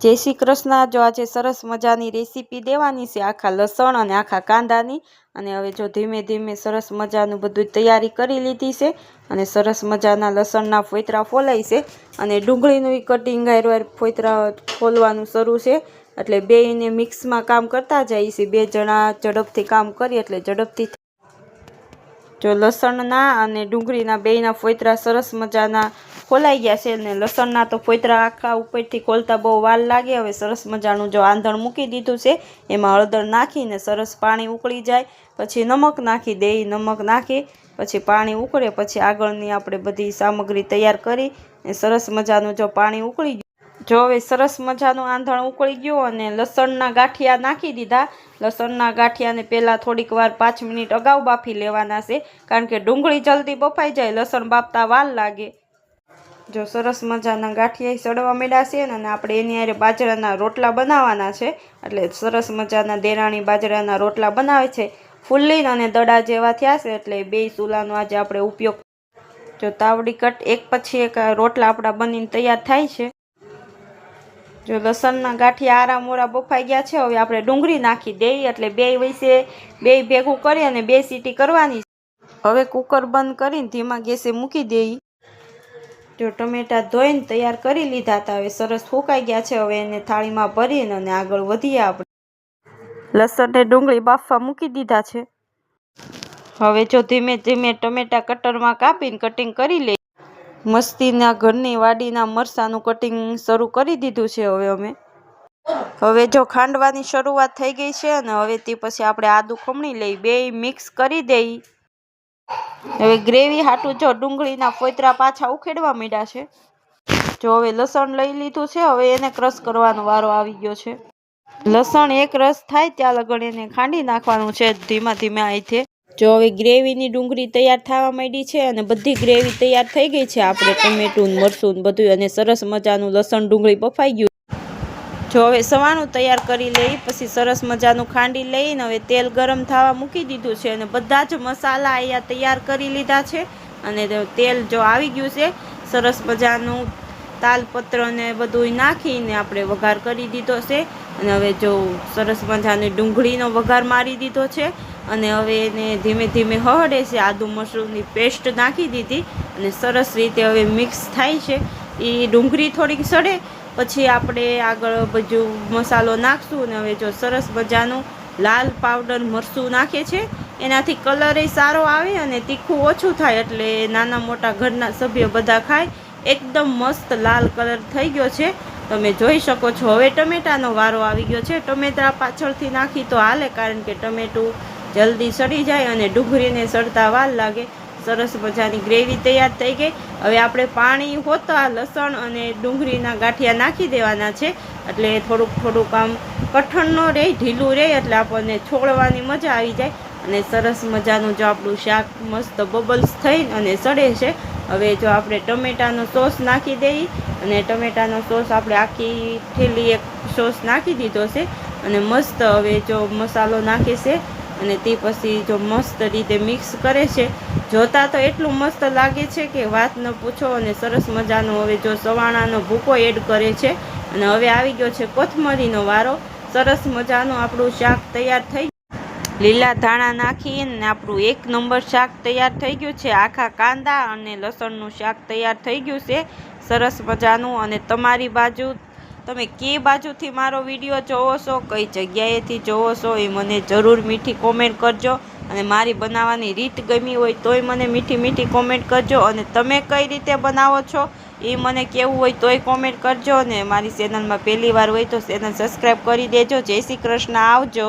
જય શ્રી કૃષ્ણ. જો આજે સરસ મજાની રેસીપી દેવાની છે, આખા લસણ અને આખા કાંદાની. અને હવે જો ધીમે ધીમે સરસ મજાનું બધું તૈયારી કરી લીધી છે અને સરસ મજાના લસણના ફોતરા ફોલાય છે અને ડુંગળીનું કટિંગ હારવાર ફોતરા ફોલવાનું શરૂ છે. એટલે બેયને મિક્સમાં કામ કરતા જાય છે. બે જણા ઝડપથી કામ કરીએ એટલે ઝડપથી જો લસણના અને ડુંગળીના બેયના ફોતરા સરસ મજાના ખોલાઈ ગયા છે અને લસણના તો ફોતરા આખા ઉપરથી ખોલતા બહુ વાર લાગે. હવે સરસ મજાનું જો આંધણ મૂકી દીધું છે, એમાં હળદર નાખીને સરસ પાણી ઉકળી જાય, પછી નમક નાખી દઈ નમક નાખી, પછી પાણી ઉકળે, પછી આગળની આપણે બધી સામગ્રી તૈયાર કરી સરસ મજાનું જો પાણી ઉકળી ગયું. જો હવે સરસ મજાનું આંધણ ઉકળી ગયું અને લસણના ગાંઠિયા નાખી દીધા. લસણના ગાંઠિયાને પહેલાં થોડીક વાર પાંચ મિનિટ અગાઉ બાફી લેવાના છે, કારણ કે ડુંગળી જલ્દી બફાઈ જાય, લસણ બાફતા વાર લાગે. જો સરસ મજાના ગાંઠિયા સડવા માંડ્યા છે અને આપણે એની હારે બાજરાના રોટલા બનાવવાના છે. એટલે સરસ મજાના દેરાણી બાજરાના રોટલા બનાવે છે. ફુલ્લી અને દડા જેવા થયા છે, એટલે બે ચૂલાનો આજે આપણે ઉપયોગ જો તાવડી કટ એક પછી એક રોટલા આપણા બનીને તૈયાર થાય છે. જો લસણના ગાંઠિયા આરા મોરા બફાઈ ગયા છે, હવે આપણે ડુંગળી નાખી દઈએ એટલે બે વૈસે બે ભેગું કરી અને બે સીટી કરવાની હવે કુકર બંધ કરીને ધીમા ગેસે મૂકી દઈએ જો ટમેટા ધોઈને તૈયાર કરી લીધા હતા, હવે સરસ ફૂંકાઈ ગયા છે, હવે એને થાળીમાં ભરીને અને આગળ વધીએ આપણે. લસણ ને ડુંગળી બાફવા મૂકી દીધા છે. હવે જો ધીમે ધીમે ટમેટા કટરમાં કાપીને કટિંગ કરી લઈએ. મસ્તીના ઘરની વાડીના મરસાનું કટિંગ શરૂ કરી દીધું છે હવે અમે. હવે જો ખાંડવાની શરૂઆત થઈ ગઈ છે અને હવે તે પછી આપણે આદુ ખમણી લઈ બે મિક્સ કરી દઈ. હવે ગ્રેવી હાટું જો ડુંગળીના ફોતરા પાછા ઉખેડવા માંડ્યા છે. જો હવે લસણ લઈ લીધું છે, હવે એને ક્રશ કરવાનો વારો આવી ગયો છે. લસણ એક રસ થાય ત્યાં લગણ એને ખાંડી નાખવાનું છે, ધીમા ધીમે અહીંથી જો હવે ગ્રેવીની ડુંગળી તૈયાર થવા માંડી છે અને બધી ગ્રેવી તૈયાર થઈ ગઈ છે, આપણે ટમેટું મરસું બધું અને સરસ મજાનું લસણ ડુંગળી બફાઈ ગયું જો હવે સવાનું તૈયાર કરી લઈ, પછી સરસ મજાનું ખાંડી લઈને હવે તેલ ગરમ થવા મૂકી દીધું છે અને બધા જ મસાલા અહીંયા તૈયાર કરી લીધા છે. અને તેલ જો આવી ગયું છે, સરસ મજાનું તાલપત્ર ને બધું નાખીને આપણે વઘાર કરી દીધો છે. અને હવે જો સરસ મજાની ડુંગળીનો વઘાર મારી દીધો છે. અને હવે એને ધીમે ધીમે હળે છે, આદુ મશરૂમની પેસ્ટ નાખી દીધી. અને સરસ રીતે હવે મિક્સ થાય છે. એ ડુંગળી થોડીક સડે પછી આપણે આગળ બધું મસાલો નાખશું અને હવે જો સરસ મજાનું લાલ પાવડર મરચું નાખે છે, એનાથી કલર સારો આવે અને તીખું ઓછું થાય એટલે નાના મોટા ઘરના સભ્ય બધા ખાય. એકદમ મસ્ત લાલ કલર થઈ ગયો છે. તમે જોઈ શકો છો, હવે ટમેટાનો વારો આવી ગયો છે. ટમેટા પાછળથી નાખી તો હાલે, કારણ કે ટમેટું જલ્દી સડી જાય અને ડુંગળીને સડતા વાર લાગે. સરસ મજાની ગ્રેવી તૈયાર થઈ ગઈ. હવે આપણે પાણી હોતા લસણ અને ડુંગળીના ગાંઠિયા નાખી દેવાના છે. એટલે થોડુંક થોડુંક આમ કઠણ ન રહે, ઢીલું રહે, એટલે આપણને છોડવાની મજા આવી જાય. અને સરસ મજાનું જો આપણું શાક મસ્ત બબલ્સ થઈ અને સડે છે, હવે જો આપણે ટમેટાનો સોસ નાખી દઈએ અને ટમેટાનો સોસ આપણે આખી થેલી એક સોસ નાખી દીધો છે. અને મસ્ત હવે જો મસાલો નાખે છે, અને તે પછી જો મસ્ત રીતે મિક્સ કરે છે જોતા તો એટલું મસ્ત લાગે છે કે વાત ન પૂછો અને સરસ મજાનો હવે જો સવાણાનો ભૂકો એડ કરે છે અને હવે આવી ગયો છે કોથમરીનો વારો. સરસ મજાનું આપણું શાક તૈયાર થઈ લીલા ધાણા નાખીને આપણું એક નંબર શાક તૈયાર થઈ ગયું છે. આખા કાંદા અને લસણનું શાક તૈયાર થઈ ગયું છે. સરસ મજાનું અને તમારી બાજુ, તમે કે બાજુથી મારો વીડિયો જોવો છો, કઈ જગ્યાએથી જોવો છો એ મને જરૂર મીઠી કોમેન્ટ કરજો. અને મારી બનાવવાની રીત ગમી હોય તોય મને મીઠી મીઠી કોમેન્ટ કરજો અને તમે કઈ રીતે બનાવો છો એ મને કેવું હોય તોય કોમેન્ટ કરજો અને મારી ચેનલમાં પહેલી વાર હોય તો ચેનલ સબસ્ક્રાઈબ કરી દેજો. જય શ્રી કૃષ્ણ, આવજો.